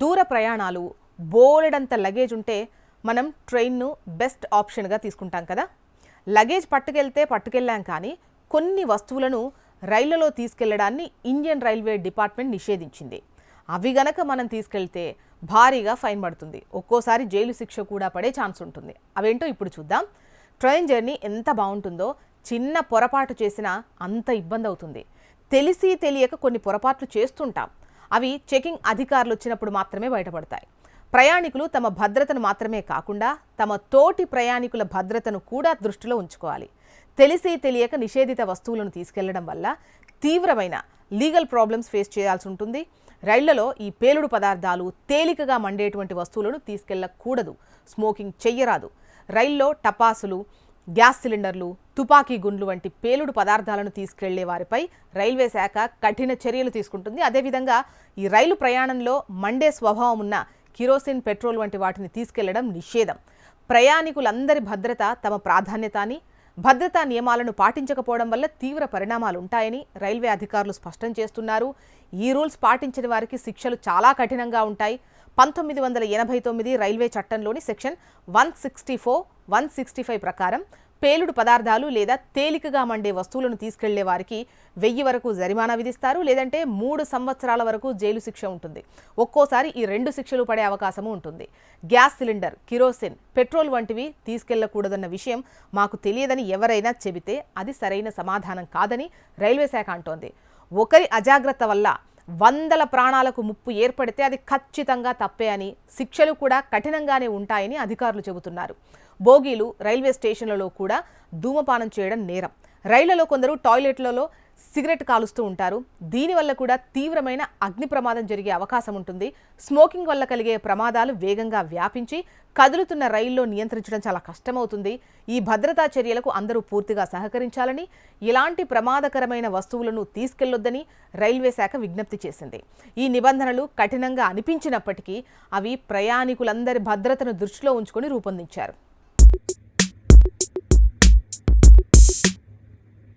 దూర ప్రయాణాలు బోలెడంత లగేజ్ ఉంటే మనం ట్రైన్ను బెస్ట్ ఆప్షన్గా తీసుకుంటాం కదా. లగేజ్ పట్టుకెళ్తే పట్టుకెళ్ళాం కానీ కొన్ని వస్తువులను రైళ్ళలో తీసుకెళ్ళడాన్ని ఇండియన్ రైల్వే డిపార్ట్మెంట్ నిషేధించింది. అవి గనక మనం తీసుకెళ్తే భారీగా ఫైన్ పడుతుంది. ఒక్కోసారి జైలు శిక్ష కూడా పడే ఛాన్స్ ఉంటుంది. అవేంటో ఇప్పుడు చూద్దాం. ట్రైన్ జర్నీ ఎంత బాగుంటుందో చిన్న పొరపాటు చేసినా అంత ఇబ్బంది అవుతుంది. తెలిసి తెలియక కొన్ని పొరపాట్లు చేస్తుంటాం. అవి చెకింగ్ అధికారులు వచ్చినప్పుడు మాత్రమే బయటపడతాయి. ప్రయాణికులు తమ భద్రతను మాత్రమే కాకుండా తమ తోటి ప్రయాణికుల భద్రతను కూడా దృష్టిలో ఉంచుకోవాలి. తెలిసి తెలియక నిషేధిత వస్తువులను తీసుకెళ్ళడం వల్ల తీవ్రమైన లీగల్ ప్రాబ్లమ్స్ ఫేస్ చేయాల్సి ఉంటుంది. రైళ్ళలో ఈ పేలుడు పదార్థాలు తేలికగా మండేటువంటి వస్తువులను తీసుకెళ్ళకూడదు. స్మోకింగ్ చెయ్యరాదు. రైల్లో టపాసులు గ్యాస్ సిలిండర్లు తుపాకీ గుండ్లు వంటి పేలుడు పదార్థాలను తీసుకెళ్ళే వారిపై రైల్వే శాఖ కఠిన చర్యలు తీసుకుంటుంది. అదేవిధంగా ఈ రైలు ప్రయాణంలో మండే స్వభావం ఉన్న కిరోసిన్ పెట్రోల్ వంటి వాటిని తీసుకెళ్ళడం నిషేధం. ప్రయాణికులందరి భద్రత తమ ప్రాధాన్యత అని భద్రతా నియమాలను పాటించకపోవడం వల్ల తీవ్ర పరిణామాలు ఉంటాయని రైల్వే అధికారులు స్పష్టం చేస్తున్నారు. ఈ రూల్స్ పాటించని వారికి శిక్షలు చాలా కఠినంగా ఉంటాయి. పంతొమ్మిది వందల ఎనభై తొమ్మిది రైల్వే చట్టంలోని section one sixty four one sixty five ప్రకారం పేలుడు పదార్థాలు లేదా తేలికగా మండే వస్తువులను తీసుకెళ్ళే వారికి వెయ్యి వరకు జరిమానా విధిస్తారు లేదంటే మూడు సంవత్సరాల వరకు జైలు శిక్ష ఉంటుంది. ఒక్కోసారి ఈ రెండు శిక్షలు పడే అవకాశము ఉంటుంది. గ్యాస్ సిలిండర్ కిరోసిన్ పెట్రోల్ వంటివి తీసుకెళ్ళకూడదన్న విషయం మాకు తెలియదని ఎవరైనా చెబితే అది సరైన సమాధానం కాదని రైల్వే శాఖ అంటోంది. ఒకరి అజాగ్రత్త వల్ల వందల ప్రాణాలకు ముప్పు ఏర్పడితే అది ఖచ్చితంగా తప్పే అని శిక్షలు కూడా కఠినంగానే ఉంటాయని అధికారులు చెబుతున్నారు. బోగీలు రైల్వే స్టేషన్లలో కూడా ధూమపానం చేయడం నేరం. రైళ్ళలో కొందరు టాయిలెట్లలో సిగరెట్ కాలుస్తూ ఉంటారు. దీనివల్ల కూడా తీవ్రమైన అగ్ని ప్రమాదం జరిగే అవకాశం ఉంటుంది. స్మోకింగ్ వల్ల కలిగే ప్రమాదాలు వేగంగా వ్యాపించి కదులుతున్న రైల్లో నియంత్రించడం చాలా కష్టమవుతుంది. ఈ భద్రతా చర్యలకు అందరూ పూర్తిగా సహకరించాలని ఇలాంటి ప్రమాదకరమైన వస్తువులను తీసుకెళ్ళొద్దని రైల్వే శాఖ విజ్ఞప్తి చేసింది. ఈ నిబంధనలు కఠినంగా అనిపించినప్పటికీ అవి ప్రయాణికులందరి భద్రతను దృష్టిలో ఉంచుకొని రూపొందించారు.